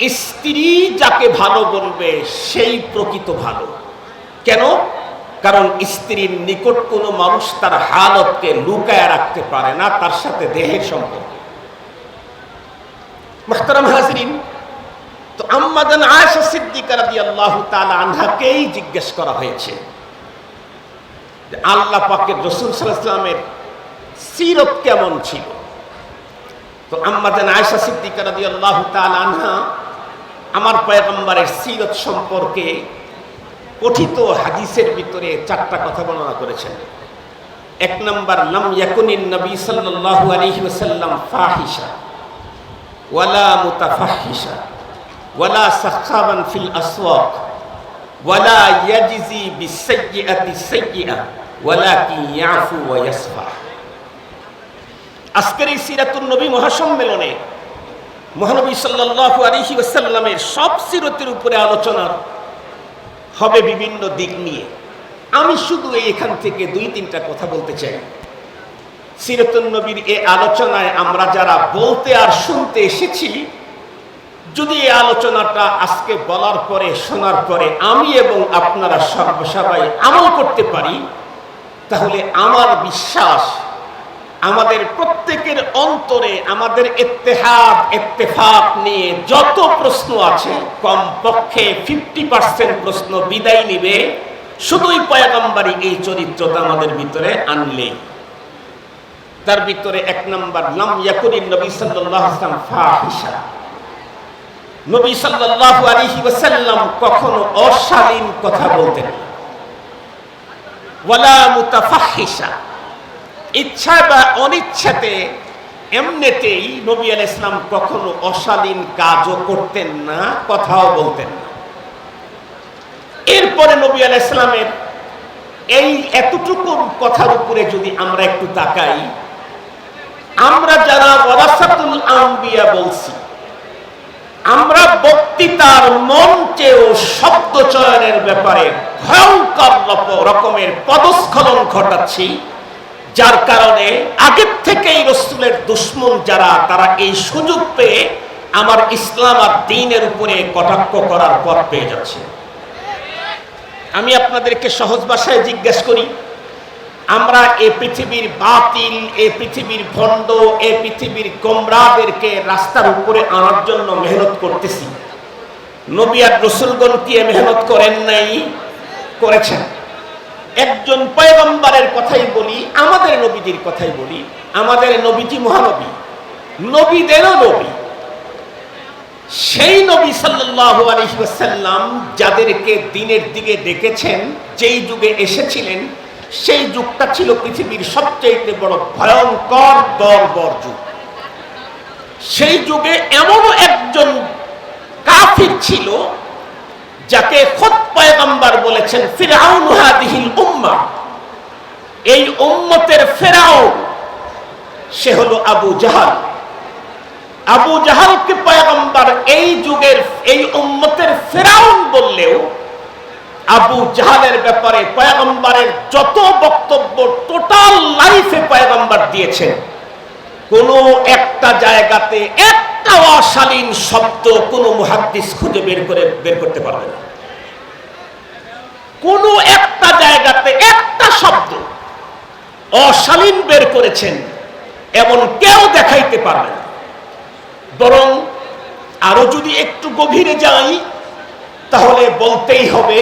স্ত্রী যাকে ভালো বলবে, সেই প্রকৃত ভালো। কেন? কারণ স্ত্রীর নিকট কোনো মানুষ তার হালতকে লুকায় রাখতে পারে না, তার সাথে দেহের সম্পর্ক। তো আম্মাদান আয়েশা সিদ্দিকা রাদিয়াল্লাহু তাআলা আনহাকেই জিজ্ঞেস করা হয়েছে আল্লাহ পাকের রসুল ওয়াসাল্লামের সিরত কেমন ছিল? তো আম্মাদান আয়েশা সিদ্দিকা রাদিয়াল্লাহু তাআলা আনহা আমার পয়গম্বরের সিরত সম্পর্কে কথিত হাদিসের ভিতরে চারটা কথা বর্ণনা করেছেন। এক নম্বর, লাম ইয়াকুনিন নবী সাল্লাল্লাহু আলাইহি ওয়াসাল্লাম ফাহিশা, ওয়ালা মুতাফাহিশা, ওয়ালা সাখাবান ফিল আসওয়াক, ওয়ালা ইয়াজিজি বিসাইয়্যাতি সাইয়্যা ওয়ালাকিন ইয়াফু ওয়া ইয়াসফা। আজকের এই সিরাতুন নবী মহাসম্মেলনে মহানবী সাল্লাল্লাহু আলাইহি ওয়াসাল্লামের সব সিরতের উপরে আলোচনা হবে বিভিন্ন দিক নিয়ে। আমি শুধু এখান থেকে দুই তিনটা কথা বলতে চাই। সিরতুন নবীর এই আলোচনায় আমরা যারা বলতে আর শুনতে এসেছি, যদি এই আলোচনাটা আজকে বলার পরে, শোনার পরে আমি এবং আপনারা সবাই আমল করতে পারি, তাহলে আমার বিশ্বাস আমাদের প্রত্যেকের অন্তরে আমাদের ইত্তেহাদ, ইত্তেফাক নিয়ে যত প্রশ্ন আছে, কমপক্ষে ফিফটি পার্সেন্ট প্রশ্ন বিদায় নিবে। শুধুই পয়গম্বারি এই চরিত্রটা আমাদের ভিতরে আনলে। তার ভিতরে এক নম্বর, লাম ইয়াকুরিন নবী সাল্লাল্লাহু আলাইহি ফাহিশা। নবী সাল্লাল্লাহু আলাইহি ওয়াসাল্লাম কখনো অশালীন কথা বলতেন ওয়ালা মুতাফাহিশা। ইচ্ছা বা অনিচ্ছাতে এমনিতেই নবী আল ইসলাম কখনো অশালীন কাজও করতেন না, কথাও বলতেন না। এরপরে নবী আল ইসলামের এই এতটুকু কথার উপরে যদি আমরা একটু তাকাই, আমরা যারা ওয়ারাসাতুল আম্বিয়া বলছি, আমরা বক্তৃতার মঞ্চে ও শব্দ চয়নের ব্যাপারে ভয়ঙ্কর রকমের পদস্খলন ঘটাচ্ছি। যার কারণে আগের থেকেই রসুলের দুশ্মন যারা, তারা এই সুযোগ পেয়ে আমার ইসলাম আর দিনের উপরে কটাক্ষ করার পথ পেয়ে যাচ্ছে। আমি আপনাদেরকে সহজ ভাষায় জিজ্ঞেস করি, আমরা এ পৃথিবীর বাতিল, এ পৃথিবীর ভণ্ড, এ পৃথিবীর গোমরাদেরকে রাস্তার উপরে আনার জন্য মেহনত করতেছি। নবী আর রসুলগণ কি মেহনত করেন নাই? করেছেন। একজন পয়গম্বরের কথাই বলি, আমাদের নবীজির কথাই বলি, আমাদের নবীজি মহানবী, নবীদেরও নবী। সেই নবী আলাইহি যাদেরকে দিনের দিকে ডেকেছেন যেই যুগে এসেছিলেন, সেই যুগটা ছিল পৃথিবীর সবচেয়ে বড় ভয়ঙ্কর বর্বর যুগ। সেই যুগে এমনও একজন কাফির ছিল যাকে খোদ পয়গম্বর বলেছেন ফিরাউন হাদিহিল উম্মা। এই উম্মতের ফেরাউন, সে হলো আবু জাহাল। আবু জাহালকে পয়গম্বর এই যুগের, এই উম্মতের ফেরাউন বললেও আবু জাহালের ব্যাপারে পয়গম্বরের যত বক্তব্য টোটাল লাইফে পয়গম্বর দিয়েছেন। কোন একটা জায়গাতে একটা অশালীন শব্দ কোনো মুহাদ্দিস খুঁজে বের করে, বের করতে পারবে না। কোনো একটা জায়গাতে একটা শব্দ অশালীন বের করেছেন, এমন কেউ দেখাইতে পারবে না। বরং আরও যদি একটু গভীরে যাই, তাহলে বলতেই হবে,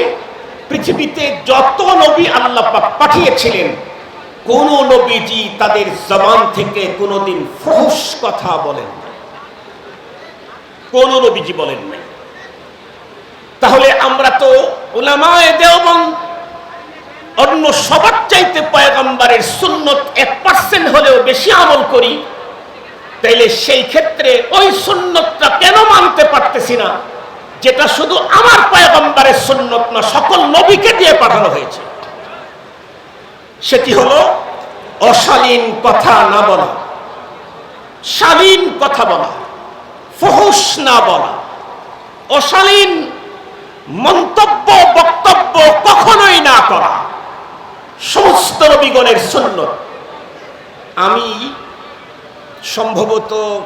পৃথিবীতে যত নবী আল্লাহ পাঠিয়েছিলেন, কোন নবীজি তাদের জবান থেকে কোনোদিন ফহস কথা বলেন কোন নবীজি বলেন নাই। তাহলে আমরা তো ওলামায়ে দেওবন্দ, অন্য সবার চাইতে পয়গম্বরের সুন্নত এক পার্সেন্ট হলেও বেশি আমল করি, তাইলে সেই ক্ষেত্রে ওই সুন্নতটা কেন মানতে পারতেছি না, যেটা শুধু আমার পয়গম্বরের সুন্নত না, সকল নবীকে দিয়ে পাঠানো হয়েছে। সেটি হলো অশালীন কথা না বলা, শালীন কথা বলা। ফহুস না বলা। অশালীন মন্তব্য, বক্তব্য কখনোই না করা। সমস্ত রবিগণের সুন্নত। আমি সম্ভবত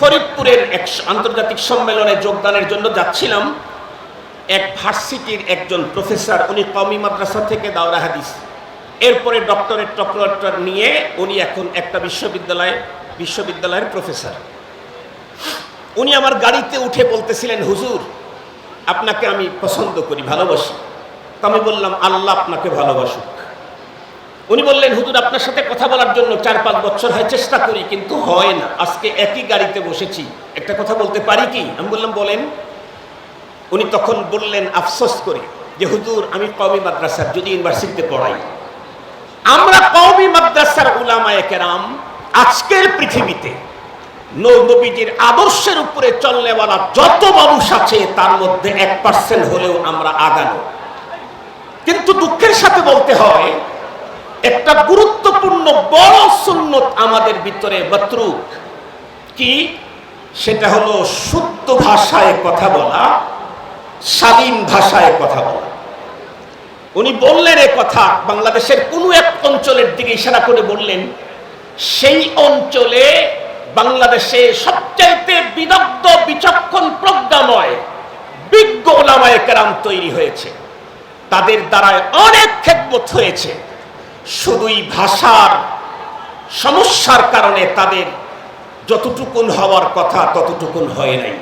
ফরিদপুরের এক আন্তর্জাতিক সম্মেলনে যোগদানের জন্য যাচ্ছিলাম। এক ভার্সিটির একজন প্রফেসর, উনি কমি মাদ্রাসা থেকে দাওরা হাদিস। এরপরে ডক্টরেট টক্টরেট নিয়ে উনি এখন একটা বিশ্ববিদ্যালয়ে, বিশ্ববিদ্যালয়ের প্রফেসর। উনি আমার গাড়িতে উঠে বলতেছিলেন, হুজুর, আপনাকে আমি পছন্দ করি, ভালোবাসি। তো আমি বললাম, আল্লাহ আপনাকে ভালোবাসুক। উনি বললেন, হুজুর, আপনার সাথে কথা বলার জন্য চার পাঁচ বছর হয়, চেষ্টা করি, কিন্তু হয় না। আজকে একই গাড়িতে বসেছি। একটা কথা বলতে পারি কি? আমি বললাম, বলেন। উনি তখন বললেন, আফসোস করে যে, হুজুর, আমি কওমি মাদ্রাসার যদি ইউনিভার্সিটিতে পড়াই, আমরা কওমি মাদ্রাসার উলামায়ে কেরাম আজকের পৃথিবীতে নবীজির আদর্শের উপরে চলনেওয়ালা যত মানুষ আছে, তার মধ্যে এক পার্সেন্ট হলেও আমরা আগানো কিন্তু দুঃখের সাথে বলতে হয়, একটা গুরুত্বপূর্ণ বড় সুন্নত আমাদের ভিতরে মাত্রুক কি? সেটা হলো শুদ্ধ ভাষায় কথা বলা, শালীন ভাষায় কথা বলা। উনি বললেন এ কথা, বাংলাদেশের কোনো এক অঞ্চলের দিকে ইশারা করে বললেন, সেই অঞ্চলে বাংলাদেশে সবচাইতে বিদগ্ধ, বিচক্ষণ প্রজ্ঞাময়, বিজ্ঞ ওলামায়ে কেরাম তৈরি হয়েছে। তাদের দ্বারায় অনেক খেদমত হয়েছে। শুধুই ভাষার সমস্যার কারণে তাদের যতটুকুন হওয়ার কথা ততটুকুন হয় নাই।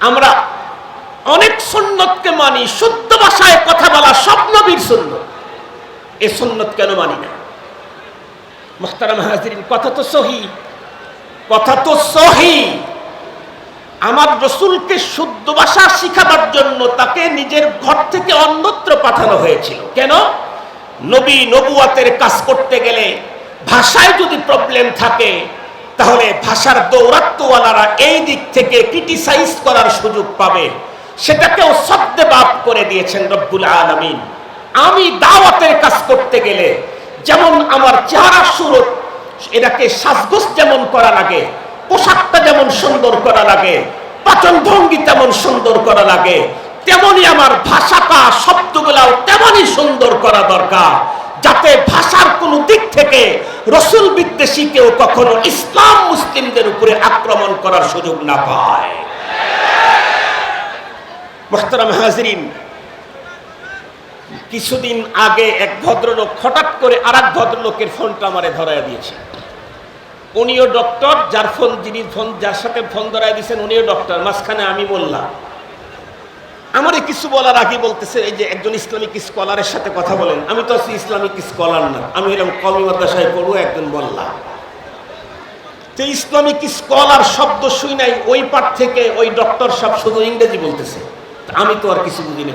আমরা অনেক সুন্নতকে মানি, শুদ্ধ ভাষায় কথা বলা স্বপ্নবীর সুন্নত। এ সুন্নত কেন মানি না? মোহতারাম হাজিরিন, কথা তো সহি। কথা তো সহি। আমার রসুলকে শুদ্ধ ভাষা শিখাবার জন্য তাকে নিজের ঘর থেকে অন্যত্র পাঠানো হয়েছিল। কেন? নবী নবুয়াতের কাজ করতে গেলে ভাষায় যদি প্রবলেম থাকে, তাহলে ভাষার দৌরাত্মওয়ালারা এই দিক থেকে ক্রিটিসাইজ করার সুযোগ পাবে। সেটাকেও শব্দে বাপ করে দিয়েছেন রব্বুল আলমিন। আমি দাওয়াতের কাজ করতে গেলে যেমন আমার চেহারা সুরত এটাকে সাজগোজ যেমন করা লাগে পোশাকটা যেমন সুন্দর করা লাগে পাচন ভঙ্গি তেমন সুন্দর করা লাগে তেমনি আমার ভাষাটা, শব্দগুলাও তেমনই সুন্দর করা দরকার, যাতে ভাষার কোন দিক থেকে রসুল বিদ্বেষী কেউ কখনো ইসলাম মুসলিমদের উপরে আক্রমণ করার সুযোগ না পায়। কিছুদিন আগে এক ভদ্রলোক হঠাৎ করে আর এক ভদ্রলোকের ফোনটা আমারে ধরায় দিয়েছে। উনিও ডক্টর, যার ফোন, যিনি ফোন, যার সাথে ফোন ধরায় দিয়েছেন উনিও ডক্টর। মাঝখানে আমি বললাম আমারে কিছু বলার আগে বলতেছে, এই যে একজন ইসলামিক স্কলারের সাথে কথা বলেন। আমি তো আছি ইসলামিক স্কলার না। আমি হলাম কমি পড়ব, একজন বললাম তো ইসলামিক স্কলার শব্দ শুই নাই, ওই পাঠ থেকে ওই ডক্টর সব শুধু ইংরেজি বলতেছে। আমি তো আর কিছু বুঝি না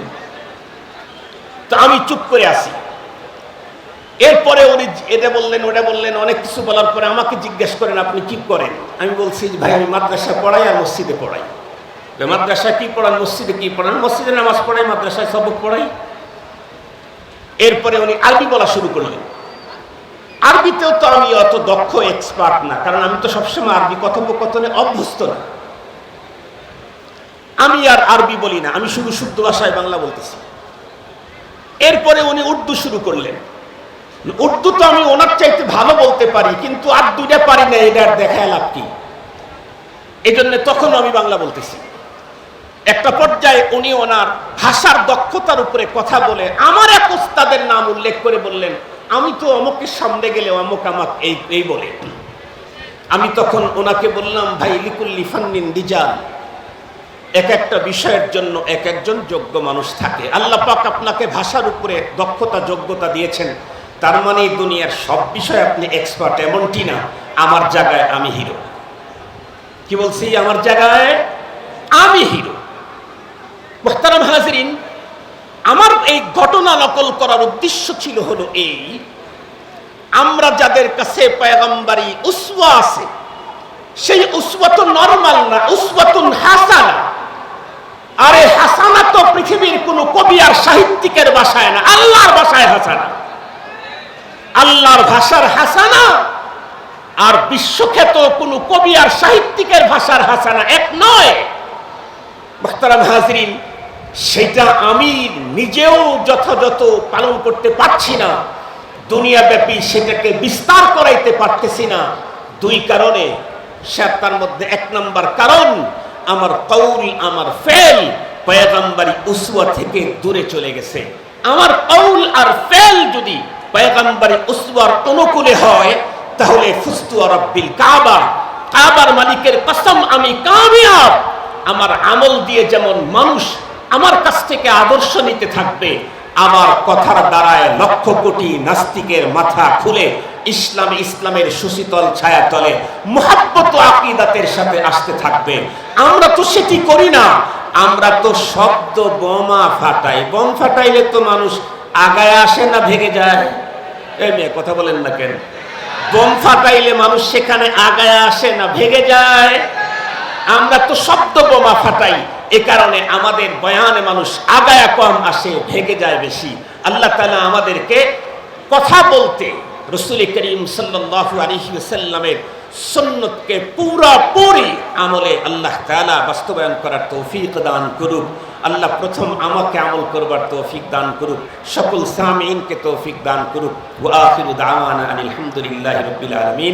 তো আমি চুপ করে আসি এরপরে উনি এটা বললেন, ওটা বললেন, অনেক কিছু বলার পরে আমাকে জিজ্ঞেস করেন, আপনি কি করেন? আমি বলছি, ভাই, আমি মাদ্রাসা পড়াই আর মসজিদে পড়াই। মাদ্রাসায় কি পড়ান? মসজিদে কি পড়ান? মসজিদে নামাজ পড়াই, মাদ্রাসায় সবক পড়াই। এরপরে উনি আরবি বলা শুরু করলেন। আরবিতেও তো আমি অত দক্ষ এক্সপার্ট না, কারণ আমি তো সবসময় আরবি কথোপকথনে অভ্যস্ত না। আমি আর আরবি বলি না, আমি শুধু শুদ্ধ ভাষায় বাংলা বলতেছি। এরপরে উনি উর্দু শুরু করলেন। উর্দু তো আমি ওনার চাইতে ভালো বলতে পারি, কিন্তু আর দুইটা পারি না, এটা দেখায় লাভ কি? এই জন্য তখন আমি বাংলা বলতেছি। একটা পর্যায়ে উনি ওনার ভাষার দক্ষতার উপরে কথা বলে আমার এক ওস্তাদের নাম উল্লেখ করে বললেন, আমি তো অমুকের সামনে গেলে অমুক আমাক এই এই বলে। আমি তখন ওনাকে বললাম, ভাই, লিকুল্লি ফান্নিন দিজান এক একটা বিষয়ের জন্য এক একজন যোগ্য মানুষ থাকে। আল্লাহ পাক আপনাকে ভাষার উপরে দক্ষতা, যোগ্যতা দিয়েছেন। তার মানে দুনিয়ার সব বিষয়ে আপনি এক্সপার্ট এমনটি না। আমার জায়গায় আমি হিরো কি বলছি? আমার জায়গায় আমি হিরো মোহতারাম হাজরিন, আমার এই ঘটনা নকল করার উদ্দেশ্য ছিল হলো এই, আমরা যাদের কাছে পয়গম্বারি উসওয়া আছে, সেই উসওয়া তো নরমাল না উসওয়াতুন হাসানা। আরে হাসানা তো পৃথিবীর কোন কবি আর সাহিত্যিকের ভাষায় না, আল্লাহর ভাষায় হাসানা। আল্লাহর ভাষার হাসানা। আর বিশ্বখ্যাত কোন কবি আর সাহিত্যিকের ভাষার হাসানা এক নয়। হাজরিন, সেটা আমি নিজেও যথাযথ পালন করতে পারছি না। দুনিয়াব্যাপী সেটাকে বিস্তার করাইতে পারতেছি না। দুই কারণে সে তার মধ্যে এক নম্বর কারণ, আমার কৌল, আমার ফেল পয়গাম্বারি উসুয়া থেকে দূরে চলে গেছে। আমার কৌল আর ফেল যদি পয়গাম্বারি উসুয়ার অনুকূলে হয়, তাহলে ফুস্তু রব্বিল কাবা। কাবার মালিকের কসম, আমি কামিয়াব। আমার আমল দিয়ে যেমন মানুষ আমার কাছ থেকে আদর্শ নিতে থাকবে, আমার কথার দ্বারায় লক্ষ কোটি নাস্তিকের মাথা খুলে ইসলাম ইসলামের সুশীতল ছায়া তলে মোহাব্বত আকিদাতের সাথে আসতে থাকবে। আমরা তো সেটি করি না। আমরা তো শব্দ বোমা ফাটাই। বোম ফাটাইলে তো মানুষ আগায় আসে না, ভেঙে যায়। এই মেয়ে, কথা বলেন না কেন? বোম ফাটাইলে মানুষ সেখানে আগায় আসে না, ভেঙে যায়। আমরা তো শব্দ বোমা ফাটাই, এ কারণে আমাদের বয়ানে মানুষ কম আসে, ভেঙে যায় বেশি। আল্লাহ তালা আমাদেরকে কথা বলতে, রসুল করিম ওয়াসাল্লামের সুন্নতকে পুরোপুরি আমলে আল্লাহ তাআলা বাস্তবায়ন করার তৌফিক দান করুক। আল্লাহ প্রথম আমাকে আমল করবার তৌফিক দান করুক, সকল সামিনকে তৌফিক দান করুক। ও আখিরু দাওয়ানা আনিল হামদুলিল্লাহি রাব্বিল আলামিন।